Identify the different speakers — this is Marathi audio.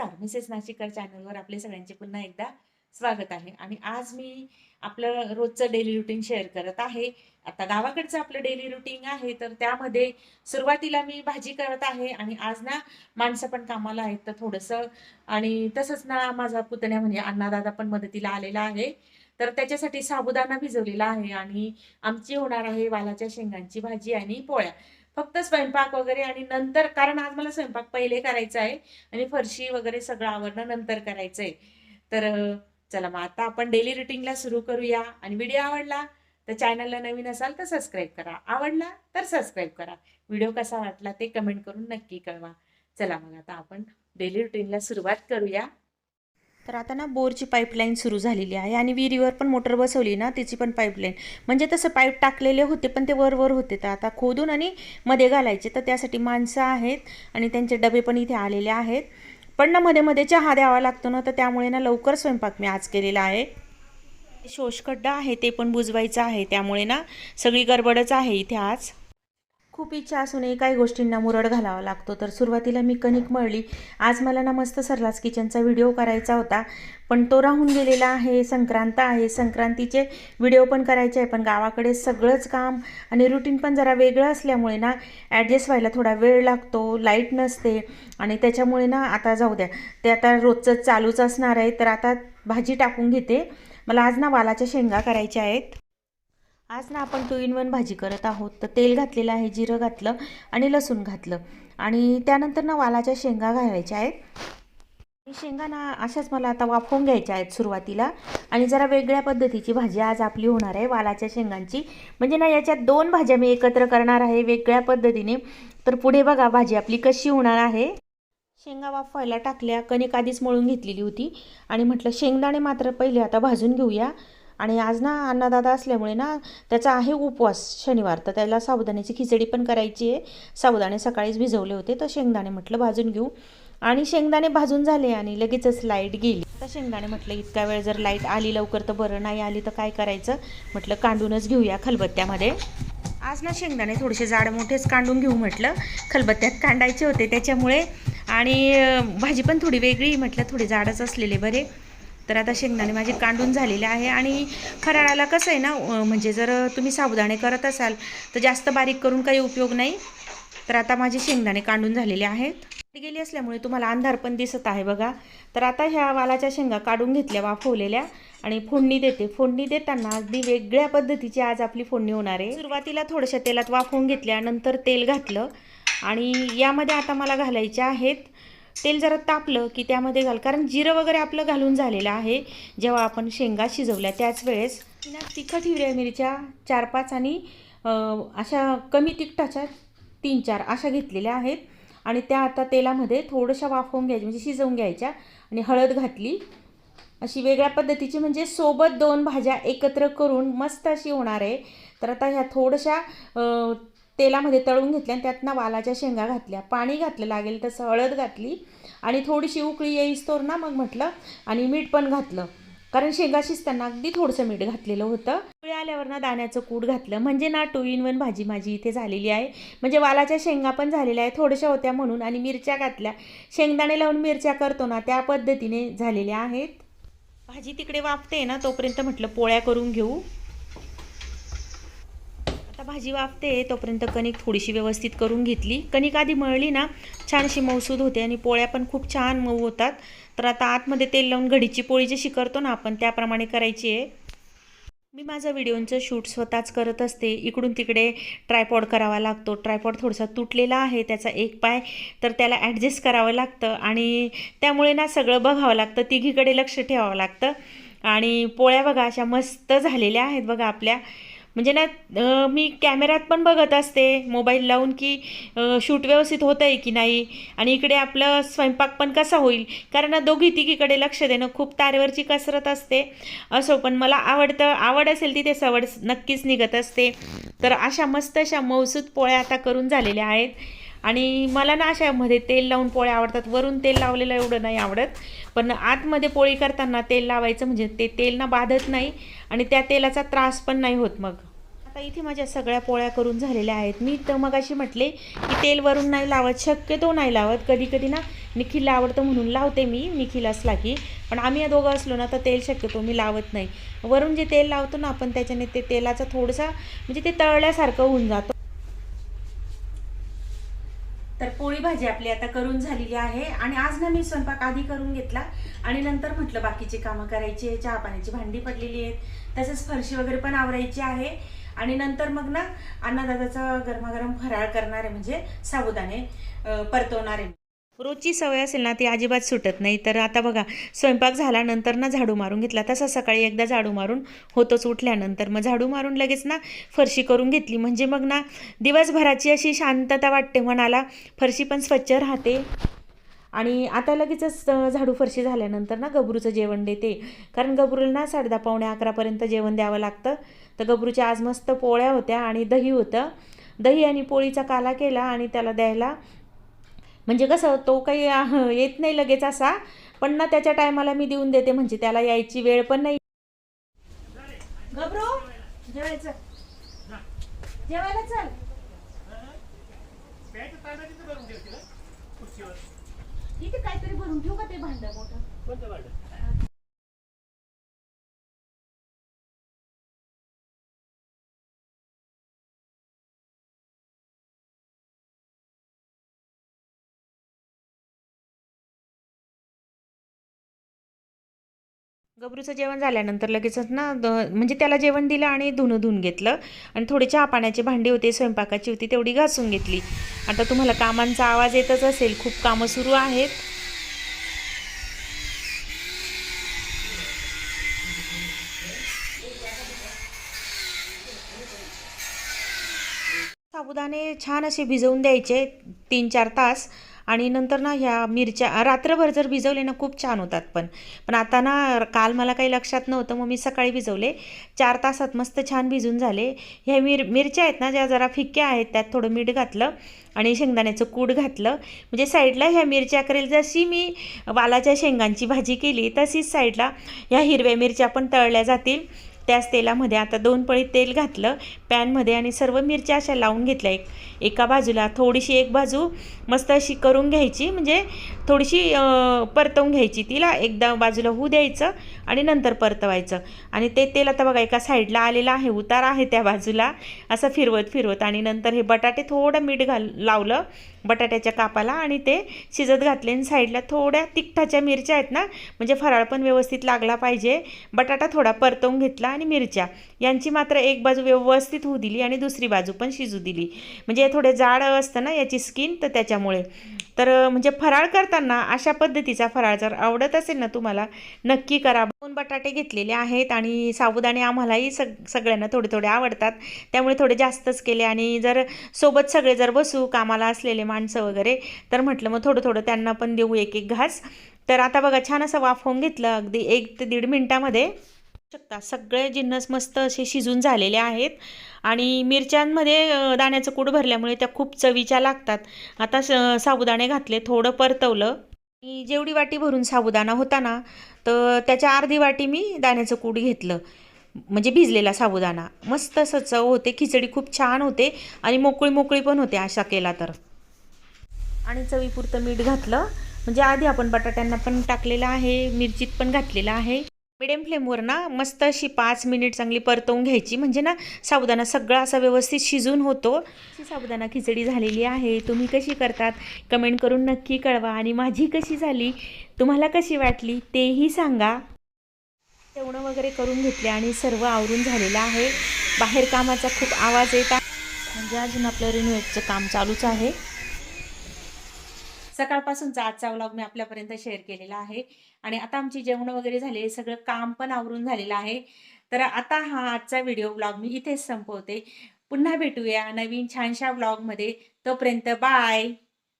Speaker 1: नमस्कार. मिसेस नाशिकर चॅनलवर आपले सगळ्यांचे पुन्हा एकदा स्वागत आहे. आणि आज मी आपलं रोजचं डेली रुटीन शेअर करत आहे. आता गावाकडचं आपलं डेली रुटीन आहे तर त्यामध्ये सुरुवातीला मी भाजी करत आहे आणि आज ना माणसं पण कामाला आहेत तर थोडंसं. आणि तसंच ना माझा पुतण्या म्हणजे अण्णादादा पण मदतीला आलेला आहे. तर त्याच्यासाठी साबुदाणा भिजवलेला आहे आणि आमची होणार आहे वालाच्या शेंगांची भाजी आणि पोळ्या. फक्त स्वयंपाक वगैरे आणि नंतर कारण आज मला स्वयंपाक पहिले करायचा आहे आणि फरशी वगैरे सगळं आवरणं नंतर करायचं आहे तर चला मग आता आपण डेली रुटीनला सुरू करूया. आणि व्हिडिओ आवडला तर चॅनलला नवीन असाल तर सबस्क्राईब करा. आवडला तर सबस्क्राईब करा. व्हिडिओ कसा वाटला ते कमेंट करून नक्की कळवा. चला मग आता आपण डेली रुटीनला सुरुवात करूया.
Speaker 2: तर आता ना बोरची पाईपलाईन सुरू झालेली आहे आणि विहिरीवर पण मोटर बसवली ना तिची पण पाईपलाईन म्हणजे तसं पाईप टाकलेले होते पण ते वर वर होते. तर आता खोदून आणि मध्ये घालायचे. तर त्यासाठी माणसं आहेत आणि त्यांचे डबे पण इथे आलेले आहेत. पण ना मध्ये मध्ये चहा द्यावा लागतो ना तर त्यामुळे ना लवकर स्वयंपाक मी आज केलेला आहे. शोषखड्डा आहे ते पण बुजवायचं आहे. त्यामुळे ना सगळी गडबडच आहे इथे आज. खूप इच्छा असूनही काही गोष्टींना मुरड घालावा लागतो. तर सुरुवातीला मी कणिक मळली. आज मला ना मस्त सरलास किचनचा व्हिडिओ करायचा होता. पण तो राहून गेलेला आहे संक्रांत आहे. संक्रांतीचे व्हिडिओ पण करायचे आहे. पण गावाकडे सगळंच काम आणि रुटीन पण जरा वेगळं असल्यामुळे ना ॲडजस्ट व्हायला थोडा वेळ लागतो लाइट नसते. आणि त्याच्यामुळे ना आता जाऊ द्या. ते आता रोजचं चालूच असणार आहे. तर आता भाजी टाकून घेते. मला आज ना वालाच्या शेंगा करायच्या आहेत. आज ना आपण टू इन वन भाजी करत आहोत. तर तेल घातलेलं आहे जिरं घातलं आणि लसूण घातलं. आणि त्यानंतर ना वालाच्या शेंगा घालायच्या आहेत. आणि शेंगा ना अशाच मला आता वाफवून घ्यायच्या आहेत सुरुवातीला. आणि जरा वेगळ्या पद्धतीची भाजी आज आपली होणार आहे वालाच्या शेंगांची. म्हणजे ना याच्यात दोन भाज्या मी एकत्र करणार आहे वेगळ्या पद्धतीने. तर पुढे बघा भाजी आपली कशी होणार आहे. शेंगा वाफवायला टाकल्या कणिक आधीच मळून घेतलेली होती. आणि म्हटलं शेंगदाणे मात्र पहिले आता भाजून घेऊया. आणि आज ना अण्णादादा असल्यामुळे ना त्याचा आहे उपवास शनिवार. तर त्याला साबुदाण्याची खिचडी पण करायची आहे. साबुदाणे सकाळीच भिजवले होते. तर शेंगदाणे म्हटलं भाजून घेऊ. आणि शेंगदाणे भाजून झाले आणि लगेचच लाइट गेली. तर शेंगदाणे म्हटलं इतका वेळ जर लाइट आली लवकर तर बरं नाही आली तर काय करायचं? म्हटलं कांडूनच घेऊया खलबत्त्यामध्ये. आज ना शेंगदाणे थोडेसे जाड मोठेच कांडून घेऊ म्हटलं. खलबत्त्यात कांडायचे होते त्याच्यामुळे. आणि भाजी पण थोडी वेगळी म्हटलं थोडे जाडच असलेले बरे. तर आता शेंगदाणे माझे कांडून झालेले आहे आणि खराळाला कसं आहे ना म्हणजे जर तुम्ही साबुदाणे करत असाल तर जास्त बारीक करून काही उपयोग नाही. तर आता माझे शेंगदाणे कांडून झालेले आहेत. गेली असल्यामुळे तुम्हाला अंधार पण दिसत आहे बघा. तर आता ह्या वालाच्या शेंगा काढून घेतल्या वाफवलेल्या आणि फोडणी देते. फोडणी देताना अगदी वेगळ्या पद्धतीची आज आपली फोडणी होणार आहे. सुरुवातीला थोड्याशा तेलात वाफवून घेतल्या नंतर तेल घातलं. आणि यामध्ये आता मला घालायचे आहेत तेल जरा तापलं की त्यामध्ये घाल. कारण जिरं वगैरे आपलं घालून झालेलं आहे जेव्हा आपण शेंगा शिजवल्या त्याच वेळेस ना तिखट हिरव्या मिरच्या चार पाच आणि अशा कमी तिखटाच्या तीन चार अशा घेतलेल्या आहेत. आणि त्या आता तेलामध्ये थोडंशा वाफवून घ्यायच्या म्हणजे शिजवून घ्यायच्या आणि हळद घातली. अशी वेगळ्या पद्धतीची म्हणजे सोबत दोन भाज्या एकत्र करून मस्त अशी होणार आहे. तर आता ह्या थोड्याशा तेलामध्ये तळून घेतल्या आणि त्यातनं वालाच्या शेंगा घातल्या. पाणी घातलं लागेल तसं हळद घातली आणि थोडीशी उकळी येईस्तोर ना मग म्हटलं आणि मीठ पण घातलं. कारण शेंगा शिजताना अगदी थोडंसं मीठ घातलेलं होतं. उकळी आल्यावर ना दाण्याचं कूट घातलं. म्हणजे ना टू इन वन भाजी माझी इथे झालेली आहे. म्हणजे वालाच्या शेंगा पण झालेल्या आहे थोड्याशा होत्या म्हणून आणि मिरच्या घातल्या. शेंगदाणे लावून मिरच्या करतो ना त्या पद्धतीने झालेल्या आहेत. भाजी तिकडे वाफते ना तोपर्यंत म्हटलं पोळ्या करून घेऊ. भाजी वाफते तोपर्यंत कणिक थोडीशी व्यवस्थित करून घेतली. कणिक आधी मळली ना छानशी मौसूद होते आणि पोळ्या पण खूप छान मऊ होतात. तर आता आतमध्ये तेल लावून घडीची पोळी जशी करतो ना आपण त्याप्रमाणे करायची आहे. मी माझं व्हिडिओचं शूट स्वतःच करत असते. इकडून तिकडे ट्रायपॉड करावा लागतो. ट्रायपॉड थोडासा तुटलेला आहे त्याचा एक पाय तर त्याला ॲडजस्ट करावं लागतं. आणि त्यामुळे ना सगळं बघावं लागतं तिघीकडे लक्ष ठेवावं लागतं. आणि पोळ्या बघा अशा मस्त झालेल्या आहेत बघा आपल्या. म्हणजे ना मी कॅमेऱ्यात पण बघत असते मोबाईल लावून की शूट व्यवस्थित होतं आहे की नाही? आणि इकडे आपलं स्वयंपाक पण कसा होईल? कारण दोघी तिघीकडे लक्ष देणं खूप तारेवरची कसरत असते. असो पण मला आवडतं आवड असेल तिथे सवड नक्कीच निघत असते. तर अशा मस्त अशा मौसूद पोळ्या आता करून झालेल्या आहेत. आणि मला ना अशामध्ये तेल लावून पोळ्या आवडतात. वरून तेल लावलेलं एवढं नाही आवडत. पण आतमध्ये पोळी करताना तेल लावायचं म्हणजे ते तेल ना बाधत नाही आणि त्या तेलाचा त्रास पण नाही होत मग. आता इथे माझ्या सगळ्या पोळ्या करून झालेल्या आहेत. मी तर मग अशी म्हटले की तेल वरून नाही लावत शक्यतो नाही लावत. कधी कधी ना निखिलला आवडतं म्हणून लावते मी निखिल असला की. पण आम्ही या दोघं असलो ना तर तेल शक्यतो मी लावत नाही. वरून जे तेल लावतो ना आपण त्याच्याने ते तेलाचा थोडसा म्हणजे ते तळल्यासारखं होऊन जातं तर पोळी भाजी आपली आता करून झालेली आहे. आणि आज ना मी स्वयंपाक आधी करून घेतला. आणि नंतर म्हटलं बाकीची कामं करायची आहे. चहा पाण्याची भांडी पडलेली आहेत. तसंच फरशी वगैरे पण आवरायची आहे. आणि नंतर मग ना अन्नदादाचा गरमागरम फराळ करणार आहे. म्हणजे साबुदाणे परतवणार आहे. रोजची सवय असेल ना ती अजिबात सुटत नाही. तर आता बघा स्वयंपाक झाल्यानंतर ना झाडू मारून घेतला. तसा सकाळी एकदा झाडू मारून होतोच उठल्यानंतर. मग झाडू मारून लगेच ना फरशी करून घेतली. म्हणजे मग ना दिवसभराची अशी शांतता वाटते मनाला. फरशी पण स्वच्छ राहते. आणि आता लगेचच झाडू फरशी झाल्यानंतर ना गबरूचं जेवण देते. कारण गबरूला ना साडेदहा पावणे अकरापर्यंत जेवण द्यावं लागतं. तर गबरूच्या आज मस्त पोळ्या होत्या आणि दही होतं. दही आणि पोळीचा काला केला आणि त्याला द्यायला म्हणजे कसं तो काही येत नाही लगेच असा. पण ना त्याच्या टायमाला मी देऊन देते म्हणजे त्याला यायची वेळ पण नाही. गबरू जेवायचं. जेवायला चल. इथे काहीतरी भरून ठेवू का ते भांड मोठं? गबरूचं जेवण झाल्यानंतर लगेचच ना द म्हणजे त्याला जेवण दिलं आणि धुणं धुवून घेतलं. आणि थोडी चहा पाण्याची भांडी होते स्वयंपाकाची होती तेवढी घासून घेतली. आता तुम्हाला कामांचा आवाज येतच असेल. खूप कामं सुरू आहेत. साबुदाणे छान असे भिजवून द्यायचे तीन चार तास. आणि नंतर ना ह्या मिरच्या रात्रभर जर भिजवले ना खूप छान होतात पण. पण आता ना काल मला काही लक्षात नव्हतं मग मी सकाळी भिजवले. चार तासात मस्त छान भिजून झाले. ह्या मिर मिरच्या आहेत ना ज्या जरा फिक्क्या आहेत त्यात थोडं मीठ घातलं आणि शेंगदाण्याचं कूड घातलं. म्हणजे साईडला ह्या मिरच्या करेल जशी मी वालाच्या शेंगांची भाजी केली तशीच साईडला ह्या हिरव्या मिरच्या पण तळल्या जातील. त्याच तेलामध्ये आता दोन पळी तेल घातलं पॅनमध्ये आणि सर्व मिरच्या अशा लावून घेतल्या. एक एका बाजूला थोडीशी एक बाजू मस्त अशी करून घ्यायची म्हणजे थोडीशी परतवून घ्यायची तिला. एकदा बाजूला होऊ द्यायचं आणि नंतर परतवायचं. आणि ते तेल आता बघा एका साईडला आलेलं आहे उतार आहे त्या बाजूला. असं फिरवत फिरवत आणि नंतर हे बटाटे थोडं मीठ घाल लावलं बटाट्याच्या कापाला आणि ते शिजत घातले. आणि साईडला थोड्या तिखटाच्या मिरच्या आहेत ना म्हणजे फराळ पण व्यवस्थित लागला पाहिजे. बटाटा थोडा परतवून घेतला. आणि मिरच्या यांची मात्र एक बाजू व्यवस्थित होऊ दिली आणि दुसरी बाजू पण शिजू दिली. म्हणजे थोडे जाड असतं ना याची स्किन तर त्याच्यामुळे. तर म्हणजे फराळ करताना अशा पद्धतीचा फराळ जर आवडत असेल ना तुम्हाला नक्की करा. दोन बटाटे घेतलेले आहेत आणि साबुदाणे आम्हालाही सग सगळ्यांना थोडे थोडे आवडतात. त्यामुळे थोडे जास्तच केले आणि जर सोबत सगळे जर बसू कामाला असलेले माणसं वगैरे तर म्हटलं मग थोडं थोडं त्यांना पण देऊ एक एक घास. तर आता बघा छान असं वाफ होऊन घेतलं अगदी एक ते दीड मिनटामध्ये. शकता. सगळे जिन्नस मस्त असे शिजून झालेले आहेत आणि मिरच्यांमध्ये दाण्याचं कूड भरल्यामुळे त्या खूप चवीच्या लागतात. आता स साबुदाणे घातले थोडं परतवलं. आणि जेवढी वाटी भरून साबुदाणा होता ना तर त्याच्या अर्धी वाटी मी दाण्याचं कूड घेतलं. म्हणजे भिजलेला साबुदाणा. मस्त असं चव होते खिचडी खूप छान होते आणि मोकळी मोकळी पण होते अशा केला तर. आणि चवीपुरतं मीठ घातलं. म्हणजे आधी आपण बटाट्यांना पण टाकलेलं आहे मिरचीत पण घातलेलं आहे. मिडियम फ्लेमवर ना मस्त अशी पाच मिनिट चांगली परतवून घ्यायची. म्हणजे ना साबुदाणा सगळा असा व्यवस्थित शिजून होतो. अशी साबुदाणा खिचडी झालेली आहे. तुम्ही कशी करतात कमेंट करून नक्की कळवा. आणि माझी कशी झाली तुम्हाला कशी वाटली तेही सांगा. जेवणं वगैरे करून घेतले आणि सर्व आवरून झालेलं आहे. बाहेर कामाचा खूप आवाज येत आहे. म्हणजे अजून आपलं रिनोव्हेटचं काम चालूच आहे.
Speaker 1: सकाळपासूनचा आजचा व्लॉग मी आपल्यापर्यंत शेअर केलेला आहे. आणि आता आमची जेवण वगैरे झाले सगळं काम पण आवरून झालेलं आहे. तर आता हा आजचा व्हिडिओ व्लॉग मी इथेच संपवते. पुन्हा भेटूया नवीन छानशा व्लॉगमध्ये तोपर्यंत बाय